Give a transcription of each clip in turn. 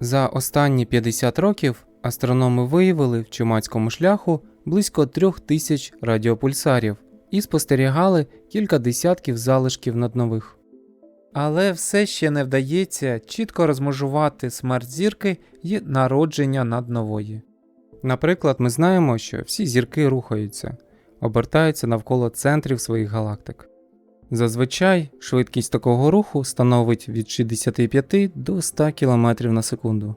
За останні 50 років астрономи виявили в чумацькому шляху близько трьох тисяч радіопульсарів і спостерігали кілька десятків залишків наднових. Але все ще не вдається чітко розмежувати смерть зірки і народження наднової. Наприклад, ми знаємо, що всі зірки рухаються, обертаються навколо центрів своїх галактик. Зазвичай швидкість такого руху становить від 65 до 100 км на секунду.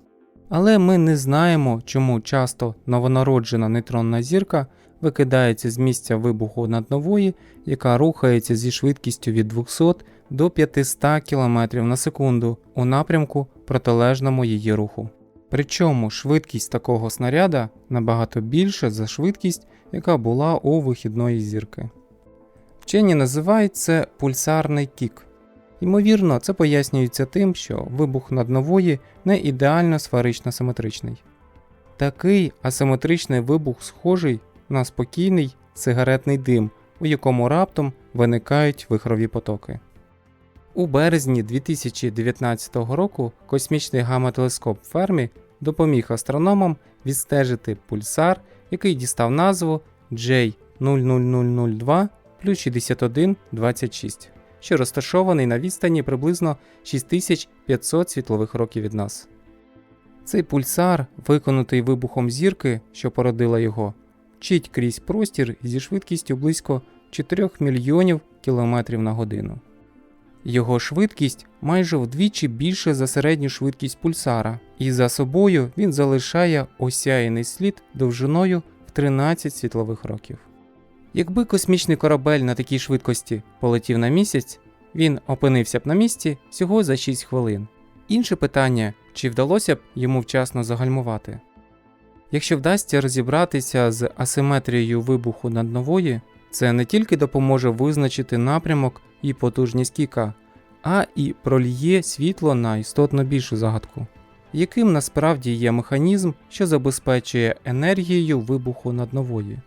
Але ми не знаємо, чому часто новонароджена нейтронна зірка викидається з місця вибуху наднової, яка рухається зі швидкістю від 200 до 500 км на секунду у напрямку протилежному її руху. Причому швидкість такого снаряда набагато більша за швидкість, яка була у вихідної зірки. Вчені називають це пульсарний кік. Ймовірно, це пояснюється тим, що вибух наднової не ідеально сферично симетричний. Такий асиметричний вибух схожий на спокійний сигаретний дим, у якому раптом виникають вихрові потоки. У березні 2019 року космічний гамма-телескоп Фермі допоміг астрономам відстежити пульсар, який дістав назву J00002 плюс 6126, що розташований на відстані приблизно 6500 світлових років від нас. Цей пульсар, виконутий вибухом зірки, що породила його, вчить крізь простір зі швидкістю близько 4 мільйонів кілометрів на годину. Його швидкість майже вдвічі більше за середню швидкість пульсара, і за собою він залишає осяяний слід довжиною в 13 світлових років. Якби космічний корабель на такій швидкості полетів на місяць, він опинився б на місці всього за 6 хвилин. Інше питання, чи вдалося б йому вчасно загальмувати. Якщо вдасться розібратися з асиметрією вибуху наднової, це не тільки допоможе визначити напрямок і потужність кіка, а і проліє світло на істотно більшу загадку, яким насправді є механізм, що забезпечує енергією вибуху наднової.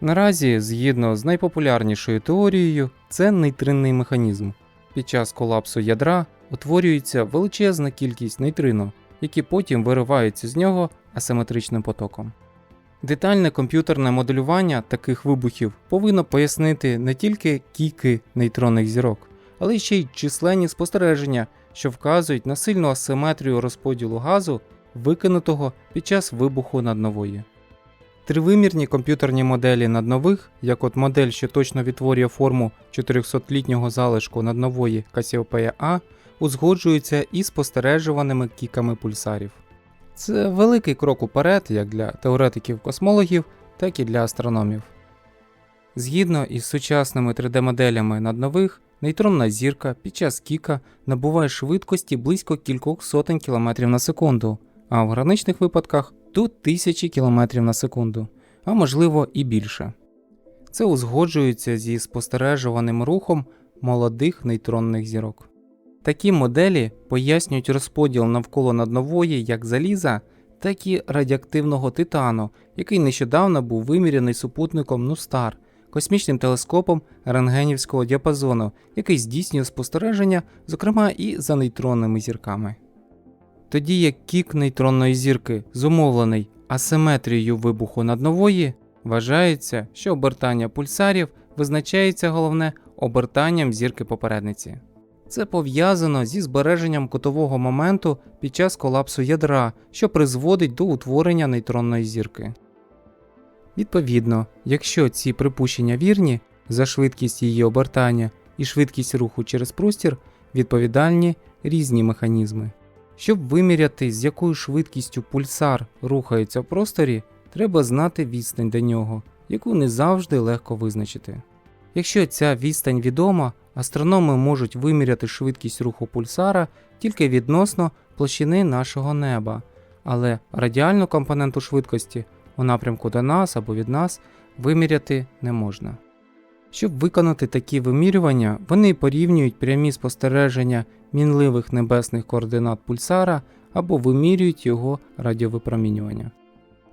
Наразі, згідно з найпопулярнішою теорією, це нейтринний механізм. Під час колапсу ядра утворюється величезна кількість нейтрино, які потім вириваються з нього асиметричним потоком. Детальне комп'ютерне моделювання таких вибухів повинно пояснити не тільки кіки нейтронних зірок, але ще й численні спостереження, що вказують на сильну асиметрію розподілу газу, викинутого під час вибуху наднової. Тривимірні комп'ютерні моделі наднових, як от модель, що точно відтворює форму 400-літнього залишку наднової Cassiopeia A, узгоджуються із спостережуваними кіками пульсарів. Це великий крок уперед як для теоретиків-космологів, так і для астрономів. Згідно із сучасними 3D-моделями наднових, нейтронна зірка під час кіка набуває швидкості близько кількох сотень кілометрів на секунду, а в граничних випадках до тисячі кілометрів на секунду, а можливо і більше. Це узгоджується зі спостережуваним рухом молодих нейтронних зірок. Такі моделі пояснюють розподіл навколо наднової як заліза, так і радіоактивного титану, який нещодавно був виміряний супутником Нустар, космічним телескопом рентгенівського діапазону, який здійснює спостереження, зокрема і за нейтронними зірками. Тоді як кік нейтронної зірки зумовлений асиметрією вибуху наднової, вважається, що обертання пульсарів визначається головне обертанням зірки попередниці. Це пов'язано зі збереженням кутового моменту під час колапсу ядра, що призводить до утворення нейтронної зірки. Відповідно, якщо ці припущення вірні, за швидкість її обертання і швидкість руху через простір відповідальні різні механізми. Щоб виміряти, з якою швидкістю пульсар рухається в просторі, треба знати відстань до нього, яку не завжди легко визначити. Якщо ця відстань відома, астрономи можуть виміряти швидкість руху пульсара тільки відносно площини нашого неба, але радіальну компоненту швидкості у напрямку до нас або від нас виміряти не можна. Щоб виконати такі вимірювання, вони порівнюють прямі спостереження мінливих небесних координат пульсара або вимірюють його радіовипромінювання.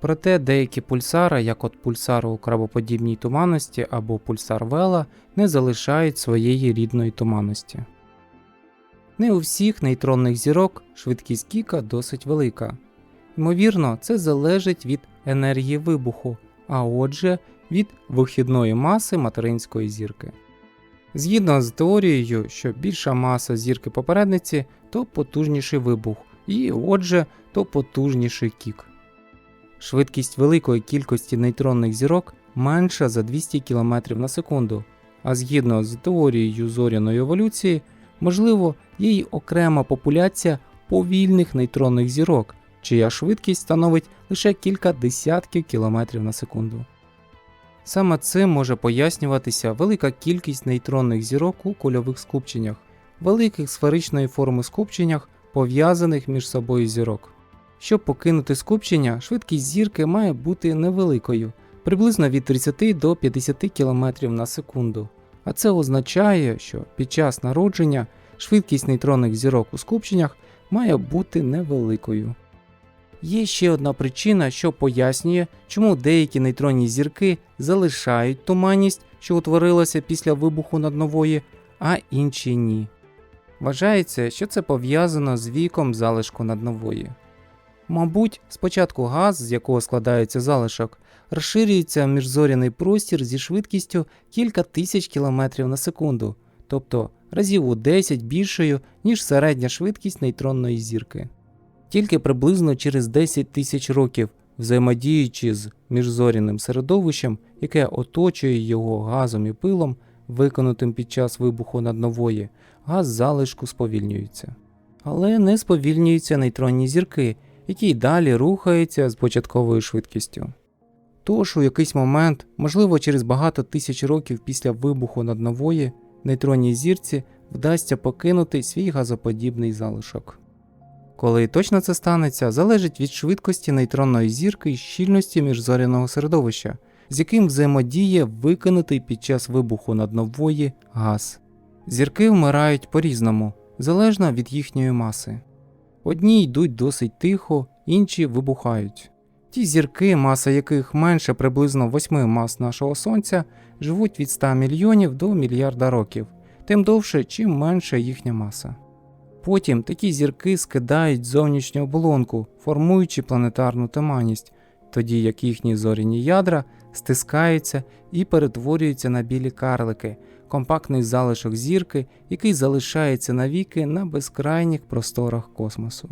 Проте деякі пульсари, як от пульсар у крабоподібній туманності або пульсар Вела, не залишають своєї рідної туманності. Не у всіх нейтронних зірок швидкість кіка досить велика. Ймовірно, це залежить від енергії вибуху, а отже, від вихідної маси материнської зірки. Згідно з теорією, що більша маса зірки попередниці, то потужніший вибух, і отже, то потужніший кік. Швидкість великої кількості нейтронних зірок менша за 200 км на секунду, а згідно з теорією зоряної еволюції, можливо, є й окрема популяція повільних нейтронних зірок, чия швидкість становить лише кілька десятків кілометрів на секунду. Саме цим може пояснюватися велика кількість нейтронних зірок у кульових скупченнях, великих сферичної форми скупченнях, пов'язаних між собою зірок. Щоб покинути скупчення, швидкість зірки має бути невеликою, приблизно від 30 до 50 км на секунду. А це означає, що під час народження швидкість нейтронних зірок у скупченнях має бути невеликою. Є ще одна причина, що пояснює, чому деякі нейтронні зірки залишають туманність, що утворилася після вибуху наднової, а інші ні. Вважається, що це пов'язано з віком залишку наднової. Мабуть, спочатку газ, з якого складається залишок, розширюється в міжзоряний простір зі швидкістю кілька тисяч кілометрів на секунду, тобто разів у 10 більшою, ніж середня швидкість нейтронної зірки. Тільки приблизно через 10 тисяч років, взаємодіючи з міжзоряним середовищем, яке оточує його газом і пилом, виконутим під час вибуху наднової, газ залишку сповільнюється. Але не сповільнюються нейтронні зірки, які й далі рухаються з початковою швидкістю. Тож у якийсь момент, можливо через багато тисяч років після вибуху наднової, нейтронній зірці вдасться покинути свій газоподібний залишок. Коли точно це станеться, залежить від швидкості нейтронної зірки і щільності міжзоряного середовища, з яким взаємодіє викинутий під час вибуху наднової газ. Зірки вмирають по-різному, залежно від їхньої маси. Одні йдуть досить тихо, інші вибухають. Ті зірки, маса яких менше приблизно 8 мас нашого Сонця, живуть від 100 мільйонів до мільярда років, тим довше, чим менша їхня маса. Потім такі зірки скидають зовнішню оболонку, формуючи планетарну туманність, тоді як їхні зоряні ядра стискаються і перетворюються на білі карлики, компактний залишок зірки, який залишається навіки на безкрайніх просторах космосу.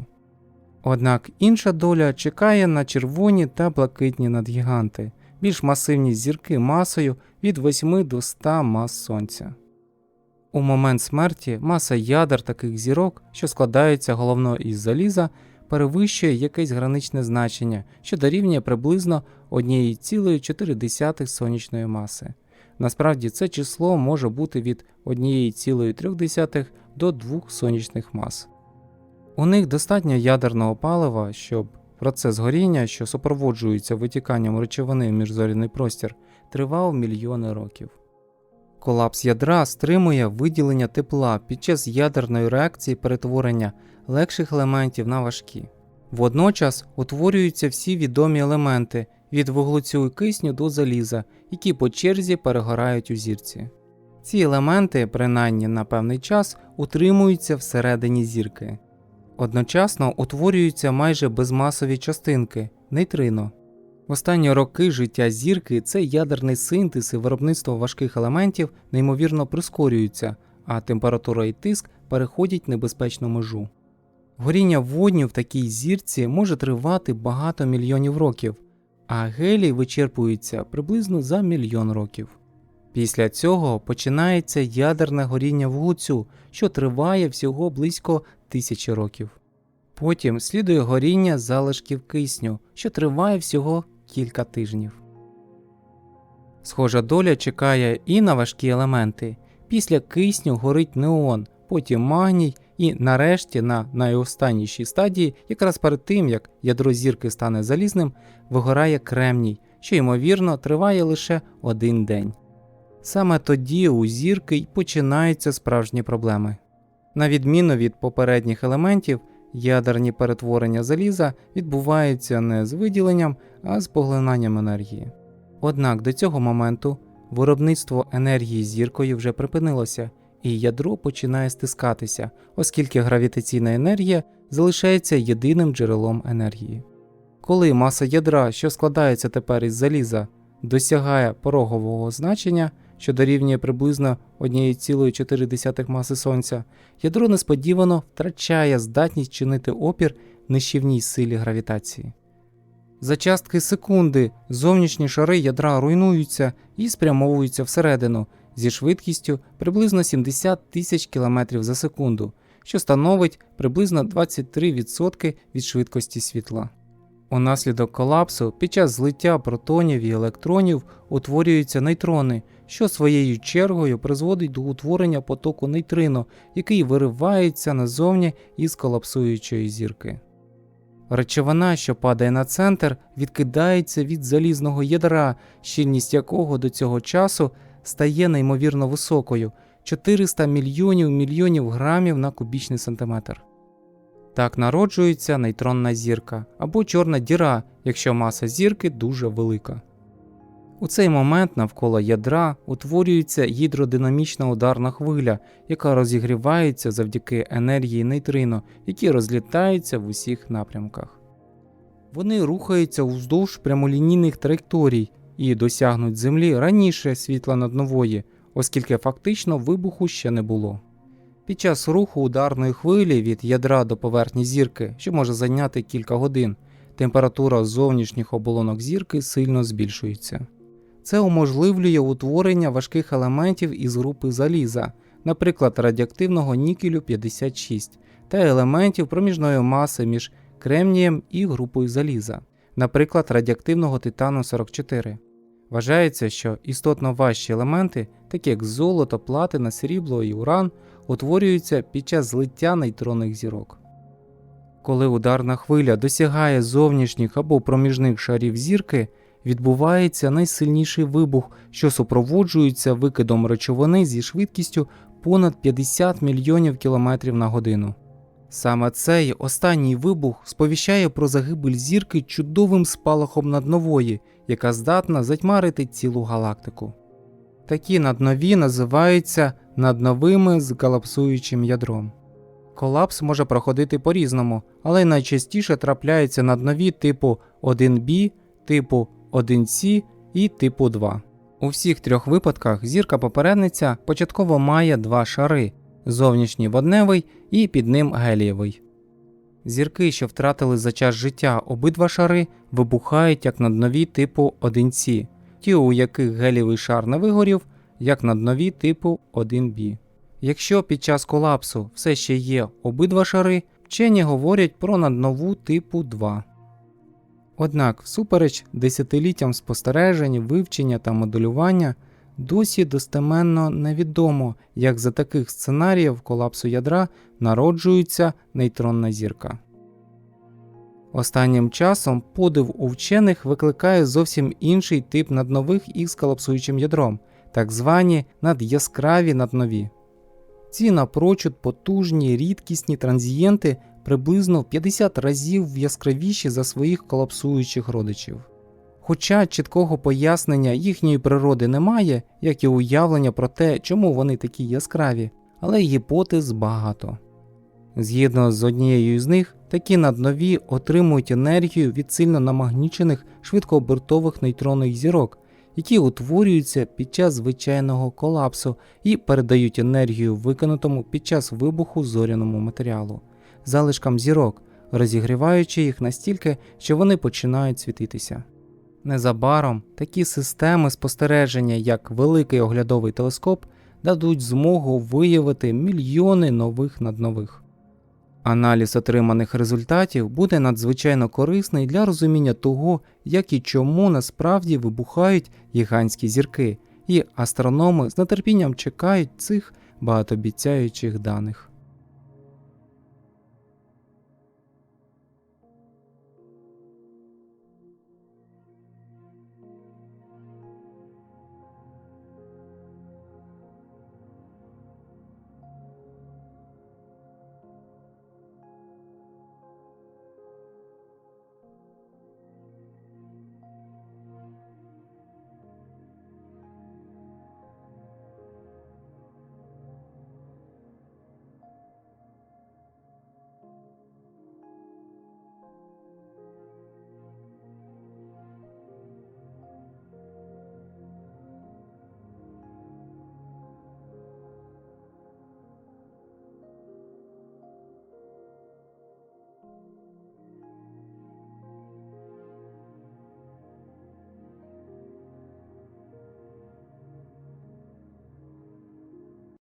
Однак інша доля чекає на червоні та блакитні надгіганти, більш масивні зірки масою від 8 до 100 мас Сонця. У момент смерті маса ядер таких зірок, що складаються головно із заліза, перевищує якесь граничне значення, що дорівнює приблизно 1,4 сонячної маси. Насправді це число може бути від 1,3 до 2 сонячних мас. У них достатньо ядерного палива, щоб процес горіння, що супроводжується витіканням речовини в міжзоряний простір, тривав мільйони років. Колапс ядра стримує виділення тепла під час ядерної реакції перетворення легших елементів на важкі. Водночас утворюються всі відомі елементи від вуглецю і кисню до заліза, які по черзі перегорають у зірці. Ці елементи, принаймні на певний час, утримуються всередині зірки. Одночасно утворюються майже безмасові частинки нейтрино. В останні роки життя зірки цей ядерний синтез і виробництво важких елементів неймовірно прискорюються, а температура і тиск переходять небезпечну межу. Горіння водню в такій зірці може тривати багато мільйонів років, а гелій вичерпується приблизно за мільйон років. Після цього починається ядерне горіння вуглецю, що триває всього близько тисячі років. Потім слідує горіння залишків кисню, що триває всього кілька тижнів. Схожа доля чекає і на важкі елементи. Після кисню горить неон, потім магній і нарешті на найостаннішій стадії, якраз перед тим як ядро зірки стане залізним, вигорає кремній, що ймовірно триває лише один день. Саме тоді у зірки й починаються справжні проблеми. На відміну від попередніх елементів, ядерні перетворення заліза відбуваються не з виділенням, а з поглинанням енергії. Однак до цього моменту виробництво енергії зіркою вже припинилося, і ядро починає стискатися, оскільки гравітаційна енергія залишається єдиним джерелом енергії. Коли маса ядра, що складається тепер із заліза, досягає порогового значення, що дорівнює приблизно 1,4 маси Сонця, ядро несподівано втрачає здатність чинити опір нищівній силі гравітації. За частки секунди зовнішні шари ядра руйнуються і спрямовуються всередину зі швидкістю приблизно 70 тисяч км за секунду, що становить приблизно 23% від швидкості світла. Унаслідок колапсу під час злиття протонів і електронів утворюються нейтрони, що своєю чергою призводить до утворення потоку нейтрино, який виривається назовні із колапсуючої зірки. Речовина, що падає на центр, відкидається від залізного ядра, щільність якого до цього часу стає неймовірно високою 400 мільйонів мільйонів грамів на кубічний сантиметр. Так народжується нейтронна зірка або чорна діра, якщо маса зірки дуже велика. У цей момент навколо ядра утворюється гідродинамічна ударна хвиля, яка розігрівається завдяки енергії нейтрино, які розлітаються в усіх напрямках. Вони рухаються уздовж прямолінійних траєкторій і досягнуть Землі раніше світла наднової, оскільки фактично вибуху ще не було. Під час руху ударної хвилі від ядра до поверхні зірки, що може зайняти кілька годин, температура зовнішніх оболонок зірки сильно збільшується. Це уможливлює утворення важких елементів із групи заліза, наприклад, радіоактивного нікелю 56 та елементів проміжної маси між кремнієм і групою заліза, наприклад, радіоактивного титану 44. Вважається, що істотно важчі елементи, такі як золото, платина, срібло і уран, утворюються під час злиття нейтронних зірок. Коли ударна хвиля досягає зовнішніх або проміжних шарів зірки, відбувається найсильніший вибух, що супроводжується викидом речовини зі швидкістю понад 50 мільйонів кілометрів на годину. Саме цей останній вибух сповіщає про загибель зірки чудовим спалахом наднової, яка здатна затьмарити цілу галактику. Такі наднові називаються надновими з галапсуючим ядром. Колапс може проходити по-різному, але найчастіше трапляються наднові типу 1B, типу 1C і типу 2. У всіх трьох випадках зірка попередниця початково має два шари зовнішній водневий і під ним гелієвий. Зірки, що втратили за час життя обидва шари, вибухають як наднові типу 1C, ті, у яких гелієвий шар не вигорів, як наднові типу 1B. Якщо під час колапсу все ще є обидва шари, вчені говорять про наднову типу 2. Однак, всупереч десятиліттям спостережень, вивчення та моделювання, досі достеменно невідомо, як за таких сценаріїв колапсу ядра народжується нейтронна зірка. Останнім часом подив у вчених викликає зовсім інший тип наднових із колапсуючим ядром, так звані надяскраві наднові. Ці напрочуд потужні рідкісні транзієнти приблизно в 50 разів яскравіші за своїх колапсуючих родичів. Хоча чіткого пояснення їхньої природи немає, як і уявлення про те, чому вони такі яскраві, але гіпотез багато. Згідно з однією з них, такі наднові отримують енергію від сильно намагнічених швидкообертових нейтронних зірок, які утворюються під час звичайного колапсу і передають енергію виконатому під час вибуху зоряному матеріалу, залишкам зірок, розігріваючи їх настільки, що вони починають світитися. Незабаром такі системи спостереження, як великий оглядовий телескоп, дадуть змогу виявити мільйони нових наднових. Аналіз отриманих результатів буде надзвичайно корисний для розуміння того, як і чому насправді вибухають гігантські зірки, і астрономи з нетерпінням чекають цих багатообіцяючих даних.